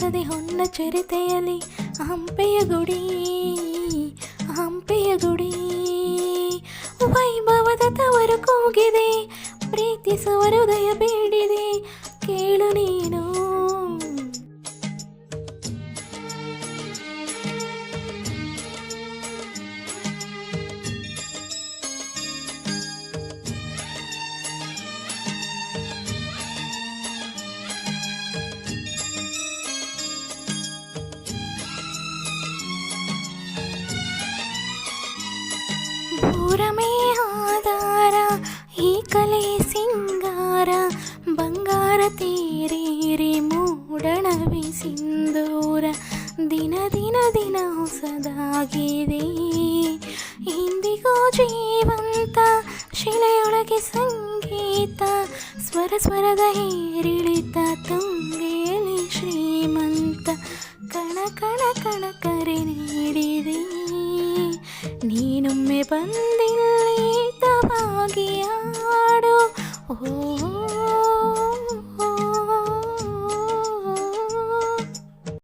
ಕಾಣಿಸದೆ ಹೊನ್ನ ಚರಿತೆಯಲ್ಲಿ ಹಂಪೆಯ ಗುಡಿ ಹಂಪೆಯ ಗುಡಿ ವೈಭವದ ತವರು ಕೂಗಿದೆ ಪ್ರೀತಿಸುವ ಹೃದಯ ಬೇಡಿದೆ ಕೇಳು ನೀನು ದಿನ ದಿನ ಹೊಸದಾಗಿದೆ. ಇಂದಿಗೋ ಜೀವಂತ ಶಿಲೆಯೊಳಗೆ ಸಂಗೀತ, ಸ್ವರ ಸ್ವರದ ಏರಿಳಿತ, ತುಂಗೇಲಿ ಶ್ರೀಮಂತ ಕಣ ಕಣ ಕಣ ಕರೆ ನೀಡಿದೆ. ನೀನೊಮ್ಮೆ ಬಂದಿಲ್ಲಿ ತವಾಗಿಯಾಡು ಓ